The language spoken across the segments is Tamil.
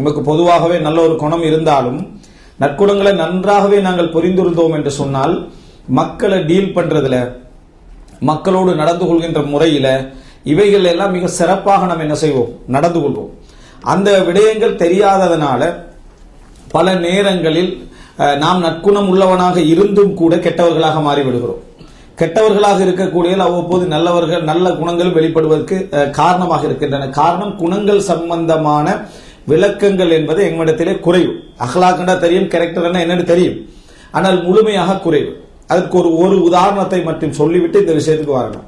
நமக்கு பொதுவாகவே நல்ல ஒரு குணம் இருந்தாலும் நற்குணங்களை நன்றாகவே நாங்கள் புரிந்திருந்தோம் என்று சொன்னால் மக்களை டீல் பண்றதுல மக்களோடு நடந்து கொள்கின்ற முறையில இவைகள் எல்லாம் மிக சிறப்பாக நாம் என்ன செய்வோம்? நடந்து கொள்வோம். அந்த விடயங்கள் தெரியாததனால பல நேரங்களில் நாம் நற்குணம் உள்ளவனாக இருந்தும் கூட கெட்டவர்களாக மாறிவிடுகிறோம். கெட்டவர்களாக இருக்கக்கூடிய அவ்வப்போது நல்லவர்கள் நல்ல குணங்கள் வெளிப்படுவதற்கு காரணமாக இருக்கின்றன. காரணம் குணங்கள் சம்பந்தமான விளக்கங்கள் என்பது எங்களிடத்திலே குறைவு. அகலாக்கண்டா தெரியும் கேரக்டர் என்னன்னு தெரியும். ஆனால் முழுமையாக குறைவு. அதற்கு ஒரு ஒரு உதாரணத்தை மட்டும் சொல்லிவிட்டு இந்த விஷயத்துக்கு வரணும்.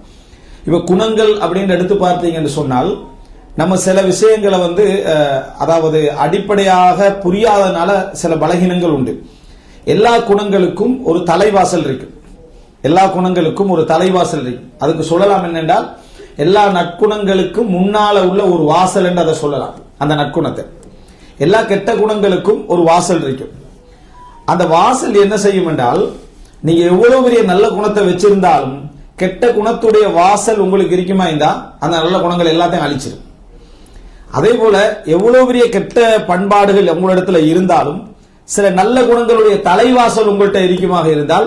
இப்போ குணங்கள் அப்படின்னு எடுத்து பார்த்தீங்கன்னு சொன்னால் நம்ம சில விஷயங்களை வந்து அதாவது அடிப்படையாக புரியாதனால சில பலகீனங்கள் உண்டு. எல்லா குணங்களுக்கும் ஒரு தலைவாசல் இருக்கு. எல்லா குணங்களுக்கும் ஒரு தலைவாசல் இருக்கு. அதுக்கு சொல்லலாம் என்னென்றால் எல்லா நற்குணங்களுக்கும் முன்னால உள்ள ஒரு வாசல் என்று அதை சொல்லலாம். அந்த நற்குணத்தை. எல்லா கெட்ட குணங்களுக்கும் ஒரு வாசல் இருக்கும் அந்த வாசல் என்ன செய்யும் என்றால் நீங்க எவ்வளவு பெரிய நல்ல குணத்தை வச்சிருந்தாலும் கெட்ட குணத்துடைய வாசல் உங்களுக்கு இருக்குமா இருந்தா அந்த நல்ல குணங்கள் எல்லாத்தையும் அழிச்சிடும் அதே போல எவ்வளவு பெரிய கெட்ட பண்பாடுகள் உங்களிடத்துல இருந்தாலும் சில நல்ல குணங்களுடைய தலைவாசல் உங்கள்கிட்ட இருக்குமாக இருந்தால்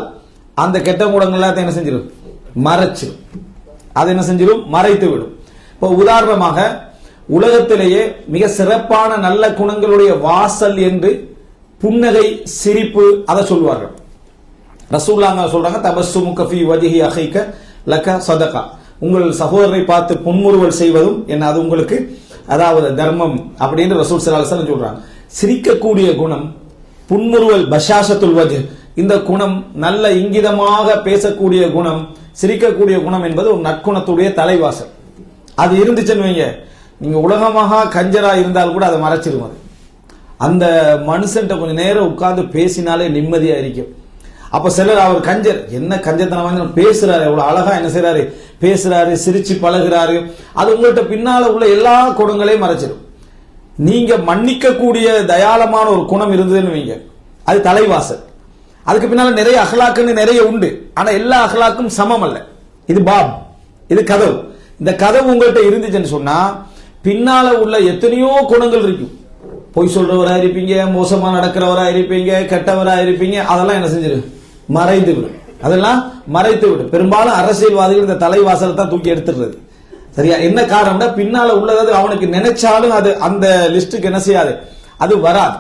அந்த கெட்ட குணங்கள் எல்லாத்தையும் என்ன செஞ்சிடும் மறைச்சிடும் அது என்ன செஞ்சிடும் மறைத்து விடும் இப்போ உதாரணமாக உலகத்திலேயே மிக சிறப்பான நல்ல குணங்களுடைய வாசல் என்று புன்னகை சிரிப்பு அதை சொல்வார்கள். ரசூல்லாங்க சொல்றாங்க தபஸ்ஸுமு கஃபி வஜஹி அஹைக்க லக்க சதகா. உங்கள் சகோதரரை பார்த்து புன்முறுவல் செய்வதும் என்ன அது உங்களுக்கு அதாவது தர்மம் அப்படின்னு ரசூல் சிலாசன் சொல்றாங்க. சிரிக்கக்கூடிய குணம் புன்முறுவல் பஷாசத்துல் வஜ் இந்த குணம் நல்ல இங்கிதமாக பேசக்கூடிய குணம் சிரிக்கக்கூடிய குணம் என்பது ஒரு நற்குணத்துடைய தலைவாசல். அது இருந்துச்சுன்னு வைங்க நீங்கள் உலகமாக கஞ்சராக இருந்தால் கூட அதை மறைச்சிடும் அது அந்த மனுஷன்ட்ட கொஞ்சம் நேரம் உட்கார்ந்து பேசினாலே நிம்மதியாக இருக்கும். அப்போ சிலர் அவர் கஞ்சர் என்ன கஞ்சத்தனம் வாங்கி பேசுறாரு எவ்வளவு அழகா என்ன செய்கிறாரு பேசுறாரு சிரிச்சு பழகுறாரு. அது உங்கள்கிட்ட பின்னால உள்ள எல்லா குணங்களையும் மறைச்சிடும் நீங்க மன்னிக்கக்கூடிய தயாளமான ஒரு குணம் இருந்ததுன்னு வைங்க. அது தலைவாசல். அதுக்கு பின்னால நிறைய அகலாக்குன்னு நிறைய உண்டு. ஆனா எல்லா அகலாக்கும் சமம் அல்ல. இது பாப். இது கதவு. இந்த கதவு உங்கள்கிட்ட இருந்துச்சுன்னு சொன்னா பின்னால உள்ள எத்தனையோ குணங்கள் இருக்கும் பொய் சொல்றவரா இருப்பீங்க மோசமா நடக்கிறவரா இருப்பீங்க கெட்டவரா இருப்பீங்க அதெல்லாம் என்ன செஞ்சிரு? மறைந்து விடும். அதெல்லாம் மறைத்து விடும். பெரும்பாலும் அரசியல்வாதிகள் இந்த தலைவாசலை தான் தூக்கி எடுத்துடுறது. சரியா? என்ன காரணம்னா பின்னால உள்ளது அவனுக்கு நினைச்சாலும் அது அந்த லிஸ்டுக்கு என்ன செய்யாது? அது வராது.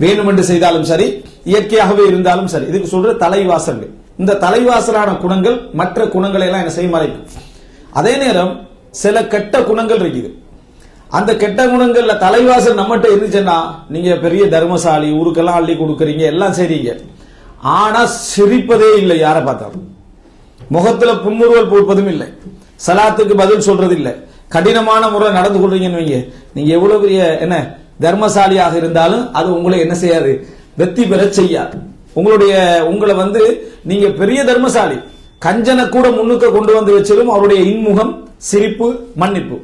வேணுமென்று செய்தாலும் சரி இயற்கையாகவே இருந்தாலும் சரி. இதுக்கு சொல்ற தலைவாசல்கள். இந்த தலைவாசலான குணங்கள் மற்ற குணங்களை எல்லாம் என்ன செய்ய மறைக்கும். அதே நேரம் சில கெட்ட குணங்கள் இருக்குது. அந்த கெட்ட குணங்கள்ல தலைவாசல் நம்மகிட்ட இருந்துச்சுன்னா நீங்க பெரிய தர்மசாலி ஊருக்கெல்லாம் அள்ளி கொடுக்குறீங்க எல்லாம் செய்றீங்க. ஆனா சிரிப்பதே இல்லை யாரை பார்த்தாலும். முகத்துல புன்முறுவல் போட்பதும் இல்லை. சலாத்துக்கு பதில் சொல்றது இல்லை கடினமான முறை நடந்து கொள்றீங்கன்னு வைங்க. நீங்க எவ்வளவு பெரிய என்ன தர்மசாலியாக இருந்தாலும் அது உங்களை என்ன செய்யாது? வெற்றி பெற செய்யாது. உங்களுடைய உங்களை வந்து நீங்க பெரிய தர்மசாலி. கஞ்சனை கூட முன்னுக்கு கொண்டு வந்து வச்சிடும் அவருடைய இன்முகம் சிரிப்பு மன்னிப்பு.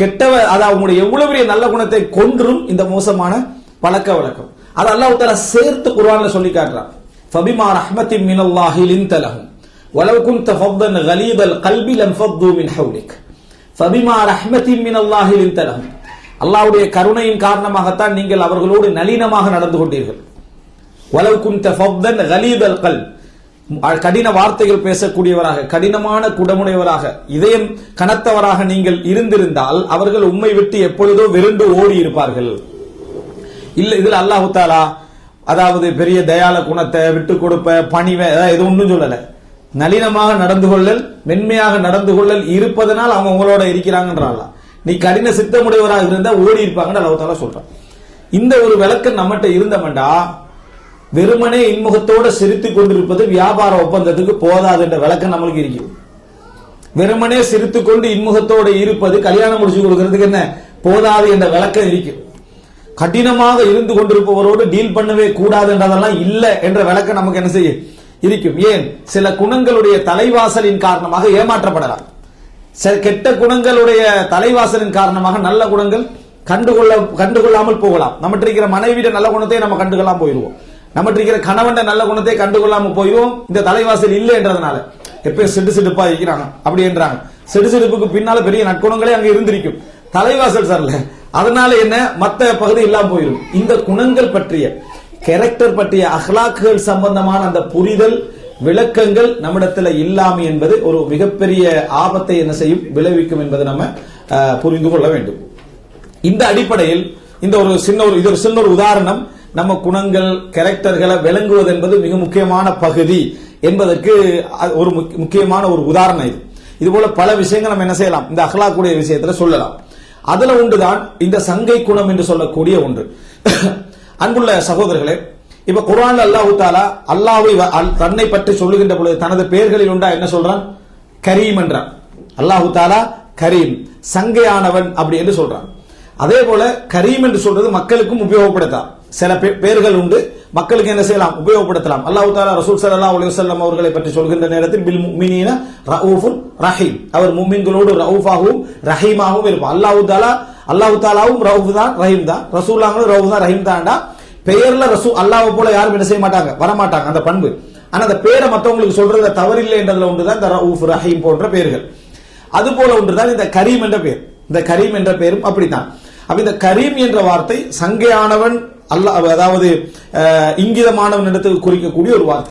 கெட்டவ அதாவது உங்களுடைய எவ்வளவு பெரிய நல்ல குணத்தை கொன்றும் இந்த மோசமான பழக்க வழக்கம். அது அல்லாஹ் தஆலா சேர்த்து குர்ஆன்ல சொல்லி காட்டுறான். ஃபபிமா ரஹ்மத்தின் மினல்லாஹி லின்த லஹும். வலவ் குன்த ஃபவ்வன் கலீதல் கல்பி லன்ஃபத்து மின் ஹவுலிக். ஃபபிமா ரஹ்மத்தின் மினல்லாஹி லின்த லஹும். அல்லாஹ்வுடைய கருணையின் காரணமாகத்தான் நீங்கள் அவர்களோடு நளினமாக நடந்து கொண்டீர்கள். வலவ் குன்த ஃபவ்வன் கலீதல் கல்ப். கடின வார்த்தைகள் பேசக்கூடியவராக கடினமான குடமுடையவராக இதயம் கனத்தவராக நீங்கள் இருந்திருந்தால் அவர்கள் உண்மை விட்டு எப்பொழுதோ விருண்டு ஓடி இருப்பார்கள். இல்ல இதுல அல்லாஹு தாலா அதாவது பெரிய தயால குணத்தை விட்டு கொடுப்ப பணிவை எதுவும் இது ஒன்றும் சொல்லல. நளினமாக நடந்து கொள்ளல் மென்மையாக நடந்து கொள்ளல் இருப்பதனால் அவங்க உங்களோட இருக்கிறாங்கன்றான் நீ கடின சித்தமுடையவராக இருந்தா ஓடி இருப்பாங்கன்னு அல்லாஹு தாலா சொல்றான். இந்த ஒரு விளக்கம் நம்மகிட்ட இருந்தமண்டா வெறுமனே இன்முகத்தோட சிரித்து கொண்டிருப்பது வியாபார ஒப்பந்தத்துக்கு போதாது என்ற விளக்கம் நம்மளுக்கு இருக்கு வெறுமனே சிரித்து கொண்டு இன்முகத்தோட இருப்பது கல்யாணம் முடிச்சு கொடுக்கறதுக்கு என்ன? போதாது என்ற விளக்கம் இருக்கு கடினமாக இருந்து கொண்டிருப்பவரோடு டீல் பண்ணவே கூடாது என்றதெல்லாம் இல்லை என்ற விளக்கம் நமக்கு என்ன செய்யும்? இருக்கும். ஏன்? சில குணங்களுடைய தலைவாசலின் காரணமாக ஏமாற்றப்படலாம். சில கெட்ட குணங்களுடைய தலைவாசலின் காரணமாக நல்ல குணங்கள் கண்டுகொள்ள கண்டுகொள்ளாமல் போகலாம். நம்மகிட்ட இருக்கிற மனைவியிட நல்ல குணத்தை நம்ம கண்டுகொள்ளாம போயிடுவோம். நம்மகிட்ட இருக்கிற கணவன் நல்ல குணத்தை கண்டுகொள்ளாம போயும் இந்த தலைவாசல் இல்லை என்றதுனால. எப்பயும் சிடு சிடுப்பா இருக்கிறாங்க. அப்படி என்றாங்க. சிடு சிடுப்புக்கு பின்னால பெரிய நற்குணங்களே அங்க இருந்திருக்கும். தலைவாசல் சார்ல அதனால என்ன? மத்த பகுதி இல்லாம போயிடும் இந்த குணங்கள் பற்றிய கேரக்டர் பற்றிய அஹ்லாக்குகள் சம்பந்தமான அந்த புரிதல் விளக்கங்கள் நம்மிடத்துல இல்லாம என்பது ஒரு மிகப்பெரிய ஆபத்தை என்ன செய்யும்? விளைவிக்கும் என்பதை நம்ம அஹ், புரிந்து கொள்ள வேண்டும். இந்த அடிப்படையில் இந்த ஒரு சின்ன ஒரு இது ஒரு சின்ன ஒரு உதாரணம். நம்ம குணங்கள் கேரக்டர்களை விளங்குவது என்பது மிக முக்கியமான பகுதி என்பதற்கு ஒரு முக்கியமான ஒரு உதாரணம் இது. இது போல பல விஷயங்கள் நம்ம என்ன செய்யலாம்? இந்த அகலாக்குடைய விஷயத்துல சொல்லலாம். அதுல ஒன்றுதான் இந்த சங்கை குணம் என்று சொல்லக்கூடிய ஒன்று. அன்புள்ள சகோதரர்களே இப்ப குரான் அல்லாஹ் தாலா அல்லாஹை அல்- தன்னை பற்றி சொல்லுகின்ற பொழுது தனது பெயர்களில் உண்டா என்ன சொல்றான்? கரீம் என்றான். அல்லாஹு தாலா கரீம் சங்கையானவன் அப்படி என்று சொல்றான். அதே போல கரீம் என்று சொல்றது மக்களுக்கும் உபயோகப்படுத்தலாம். சில பேர்கள் உண்டு மக்களுக்கு என்ன செய்யலாம்? உபயோகப்படுத்தலாம். அல்லாஹு தாலா ரசூல் சல்லா அலைஹி வஸல்லம் அவர்களை பற்றி சொல்கின்ற நேரத்தில் பில் முஃமினீன ரഊஃபுன் ரஹீம். அவர் முமின்களோடு ரவுஃபாகவும் ரஹீமாகவும் இருப்பார். அல்லாஹ் தாலா அல்லாஹ் தாலாவும் ரவுஃப் தான் ரஹீம் தான். ரசூல்லாங்களும் ரவுஃப் தான் ரஹீம் தான்டா. பெயர்ல ரசூ அல்லாஹ் போல யாரும் என்ன செய்ய மாட்டாங்க வரமாட்டாங்க அந்த பண்பு. ஆனா அந்த பேரை மற்றவங்களுக்கு சொல்றதுல தவறில்லை என்றதுல ஒன்றுதான் இந்த ரவுஃப் ரஹீம் போன்ற பெயர்கள் அது போல ஒன்றுதான் இந்த கரீம் என்ற பெயர் இந்த கரீம் என்ற பெயரும் அப்படித்தான். அப்ப இந்த கரீம் என்ற வார்த்தை சங்கையானவன் அல்லாஹ் அதாவது இங்கிதமானவன் இடத்துக்கு குறிக்கக்கூடிய ஒரு வார்த்தை.